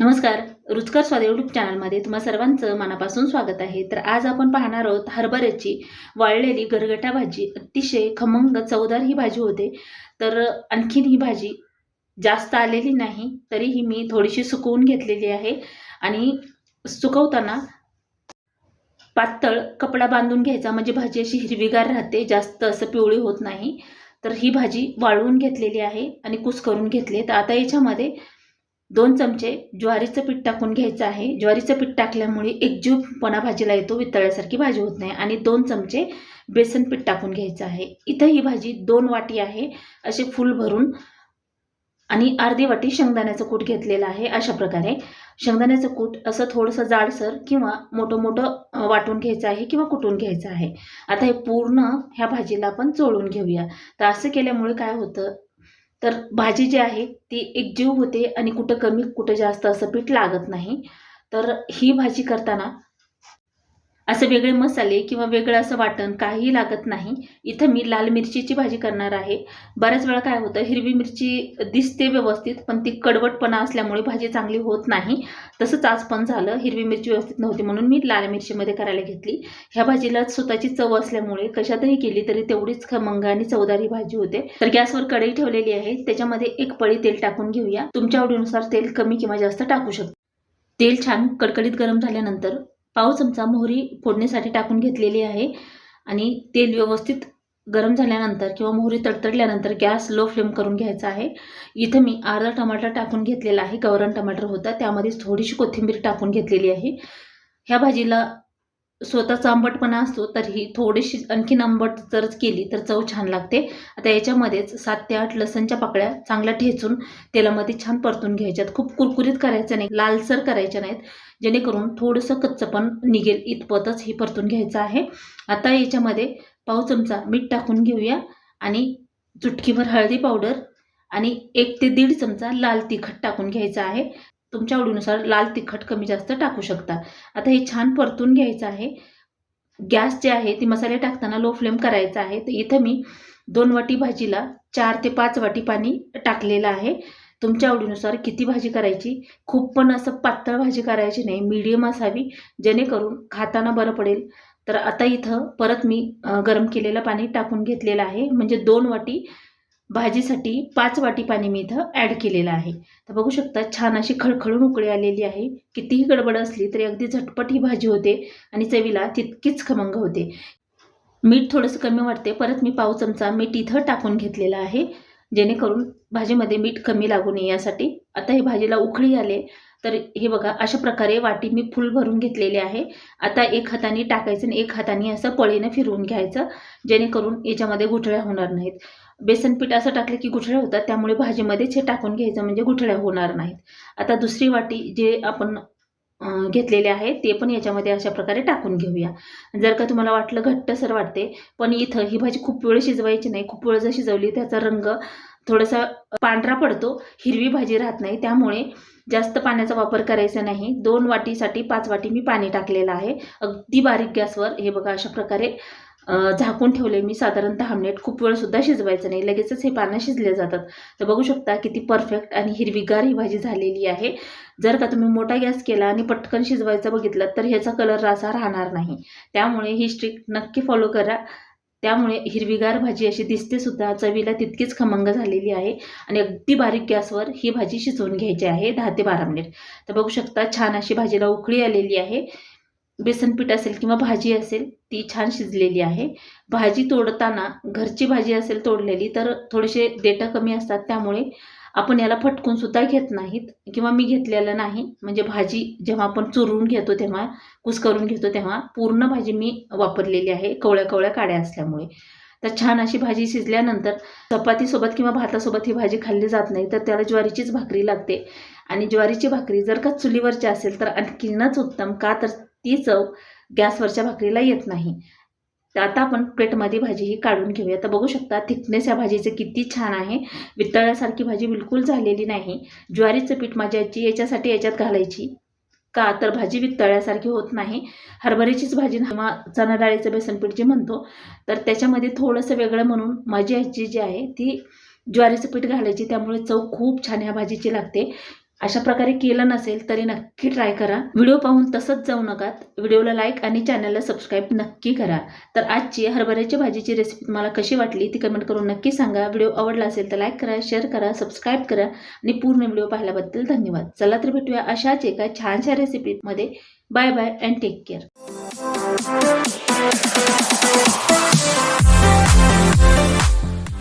नमस्कार रुचकर स्वाद यूट्यूब चॅनलमध्ये तुम्हा सर्वांचं मनापासून स्वागत आहे. तर आज आपण पाहणार आहोत हरभऱ्याची वाळलेली गरगटा भाजी. अतिशय खमंग चवदार ही भाजी होते. तर आणखीन ही भाजी जास्त आलेली नाही तरीही मी थोडीशी सुकवून घेतलेली आहे. आणि सुकवताना पातळ कपडा बांधून घ्यायचा म्हणजे भाजी अशी हिरवीगार राहते जास्त असं पिवळी होत नाही. तर ही भाजी वाळवून घेतलेली आहे आणि कुस करून घेतली तर आता याच्यामध्ये दोन चमचे ज्वारीचं पीठ टाकून घ्यायचं आहे. ज्वारीचं पीठ टाकल्यामुळे एकजीवपणा भाजीला येतो वितळल्यासारखी भाजी होत नाही. आणि दोन चमचे बेसन पीठ टाकून घ्यायचं आहे. इथं ही भाजी दोन वाटी आहे असे फुल भरून. आणि अर्धी वाटी शेंगदाण्याचं कूट घेतलेलं आहे. अशा प्रकारे शेंगदाण्याचं कूट असं थोडंसं जाडसर किंवा मोठं मोठं वाटून घ्यायचं आहे किंवा कुटून घ्यायचं आहे. आता हे पूर्ण ह्या भाजीला आपण चोळून घेऊया. तर असं केल्यामुळे काय होतं? तर भाजी जी आहे ती एकजीव होते आणि कुठं कमी कुठं जास्त असं पीठ लागत नाही. तर ही भाजी करताना असे वेगळे मसाले किंवा वेगळं असं वाटण काहीही लागत नाही. इथं मी लाल मिरचीची भाजी करणार आहे. बऱ्याच वेळा काय होतं हिरवी मिरची दिसते व्यवस्थित पण ती कडवटपणा असल्यामुळे भाजी चांगली होत नाही. तसंच आज पण झालं हिरवी मिरची व्यवस्थित नव्हती म्हणून मी लाल मिरचीमध्ये करायला घेतली. ह्या भाजीला स्वतःची चव असल्यामुळे कशातही केली तरी तेवढीच खमंग आणि चवदार ही भाजी होते. तर गॅसवर कढई ठेवलेली आहे. त्याच्यामध्ये एक पळी तेल टाकून घेऊया. तुमच्या आवडीनुसार तेल कमी किंवा जास्त टाकू शकता. तेल छान कडकडीत गरम झाल्यानंतर पाव चमचा मोहरी फोडणीसाठी टाकून घेतलेली आहे. आणि तेल व्यवस्थित गरम झाल्यानंतर किंवा मोहरी तडतडल्यानंतर गॅस लो फ्लेम करून घ्यायचा आहे. इथं मी अर्धा टमाटर टाकून घेतलेला आहे. गवरण टमाटर होता. त्यामध्ये थोडीशी कोथिंबीर टाकून घेतलेली आहे. ह्या भाजीला स्वतःचा आंबटपणा असतो तरीही थोडीशी आणखीन आंबट जर केली तर चव छान लागते. आता याच्यामध्येच सात ते आठ लसणच्या पाकळ्या चांगल्या ठेचून तेलामध्ये छान परतून घ्यायच्यात. खूप कुरकुरीत करायचं नाही लालसर करायच्या नाहीत. जेणेकरून थोडंसं कच्चं पण निघेल इतपतच हे परतून घ्यायचं आहे. आता याच्यामध्ये पाव चमचा मीठ टाकून घेऊया आणि चुटकीभर हळदी पावडर आणि एक ते दीड चमचा लाल तिखट टाकून घ्यायचं आहे. तुमच्या आवडीनुसार लाल तिखट कमी जास्त टाकू शकता. आता हे छान परतून घ्यायचं आहे. गॅस जे आहे ती मसाले टाकताना लो फ्लेम करायचा आहे. तर इथं मी दोन वाटी भाजीला चार ते पाच वाटी पाणी टाकलेलं आहे. तुमच्या आवडीनुसार किती भाजी करायची? खूप पण असं पातळ भाजी करायची नाही. मीडियम असावी जेणेकरून खाताना बरं पडेल. तर आता इथं परत मी गरम केलेलं पाणी टाकून घेतलेलं आहे. म्हणजे दोन वाटी भाजीसाठी पाच वाटी पाणी मी इथं ॲड केलेलं आहे. तर बघू शकता छान अशी खळखळून उकळी आलेली आहे. कितीही गडबड असली तरी अगदी झटपट ही भाजी होते आणि चवीला तितकीच खमंग होते. मीठ थोडंसं कमी वाटते परत मी पाव चमचा मीठ इथं टाकून घेतलेलं आहे. जेणेकरून भाजीमध्ये मीठ कमी लागू नये यासाठी. आता हे भाजीला उकळी आले तर हे बघा अशा प्रकारे वाटी मी फुल भरून घेतलेली आहे. आता एक हाताने टाकायचं आणि एक हाताने असं पळीनं फिरवून घ्यायचं जेणेकरून याच्यामध्ये गुठळ्या होणार नाहीत. बेसन पीठ असं टाकलं की गुठळ्या होतात त्यामुळे भाजीमध्येच हे टाकून घ्यायचं म्हणजे गुठळ्या होणार नाहीत. आता दुसरी वाटी जे आपण घेतलेले आहे ते पण याच्यामध्ये अशा प्रकारे टाकून घेऊया. जर का तुम्हाला वाटलं घट्टसर वाटते पण इथं ही भाजी खूप वेळ शिजवायची नाही. खूप वेळ जर शिजवली त्याचा रंग थोडासा पांढरा पडतो हिरवी भाजी राहत नाही. त्यामुळे जास्त पाण्याचा वापर करायचा नाही. दोन वाटीसाठी पाच वाटी मी पाणी टाकलेलं आहे. अगदी बारीक गॅसवर हे बघा अशा प्रकारे झाकून ठेवले मी. साधारण दहा मिनिट खूप वेळसुद्धा शिजवायचं नाही. लगेचच हे पानं शिजले जातात. तर बघू शकता किती परफेक्ट आणि हिरवीगार ही भाजी झालेली आहे. जर का तुम्ही मोठा गॅस केला आणि पटकन शिजवायचं बघितलं तर ह्याचा कलर असा राहणार नाही. त्यामुळे ही स्ट्रिक नक्की फॉलो करा. त्यामुळे हिरवीगार भाजी अशी दिसते सुद्धा. चवीला तितकीच खमंग झालेली आहे. आणि अगदी बारीक गॅसवर ही भाजी शिजवून घ्यायची आहे दहा ते बारा मिनिट. तर बघू शकता छान अशी भाजीला उकळी आलेली आहे. बेसन पीठ असेल किंवा भाजी असेल ती छान शिजलेली आहे. भाजी तोडताना घरची भाजी असेल तोडलेली तर थोडेसे डेटा कमी असतात. त्यामुळे आपण याला फटकून सुद्धा घेत नाहीत किंवा मी घेतलेलं नाही. म्हणजे भाजी जेव्हा आपण चुरून घेतो तेव्हा कुस करून घेतो तेव्हा पूर्ण भाजी मी वापरलेली आहे कवळ्या कवळ्या काड्या असल्यामुळे. तर छान अशी भाजी शिजल्यानंतर चपातीसोबत किंवा भातासोबत ही भाजी खाल्ली जात नाही तर त्याला ज्वारीचीच भाकरी लागते. आणि ज्वारीची भाकरी जर का चुलीवरची असेल तर आणखीनच उत्तम का तर ती चव गॅसवरच्या भाकरीला येत नाही. तर आता आपण प्लेटमध्ये भाजी ही काढून घेऊया. तर बघू शकता थिकनेस या भाजीचं किती छान आहे. वितळल्यासारखी भाजी बिलकुल झालेली नाही. ज्वारीचं पीठ माझी आजी याच्यासाठी याच्यात घालायची. का? तर भाजी वितळल्यासारखी होत नाही. हरभऱ्याचीच भाजी किंवा चणा डाळीचं जे म्हणतो तर त्याच्यामध्ये थोडंसं वेगळं म्हणून माझी आजी जी आहे ती ज्वारीचं पीठ घालायची. त्यामुळे चव खूप छान ह्या भाजीची लागते. अशा प्रकारे केलं नसेल तरी नक्की ट्राय करा. व्हिडिओ पाहून तसंच जाऊ नका. व्हिडिओला लाईक आणि चॅनलला सबस्क्राईब नक्की करा. तर आजची हरभऱ्याची भाजीची रेसिपी तुम्हाला कशी वाटली ती कमेंट करून नक्की सांगा. व्हिडिओ आवडला असेल तर लाईक करा शेअर करा सबस्क्राईब करा आणि पूर्ण व्हिडिओ पाहिल्याबद्दल धन्यवाद. चला तर भेटूया अशाच एका छानशा रेसिपीमध्ये bye bye and take care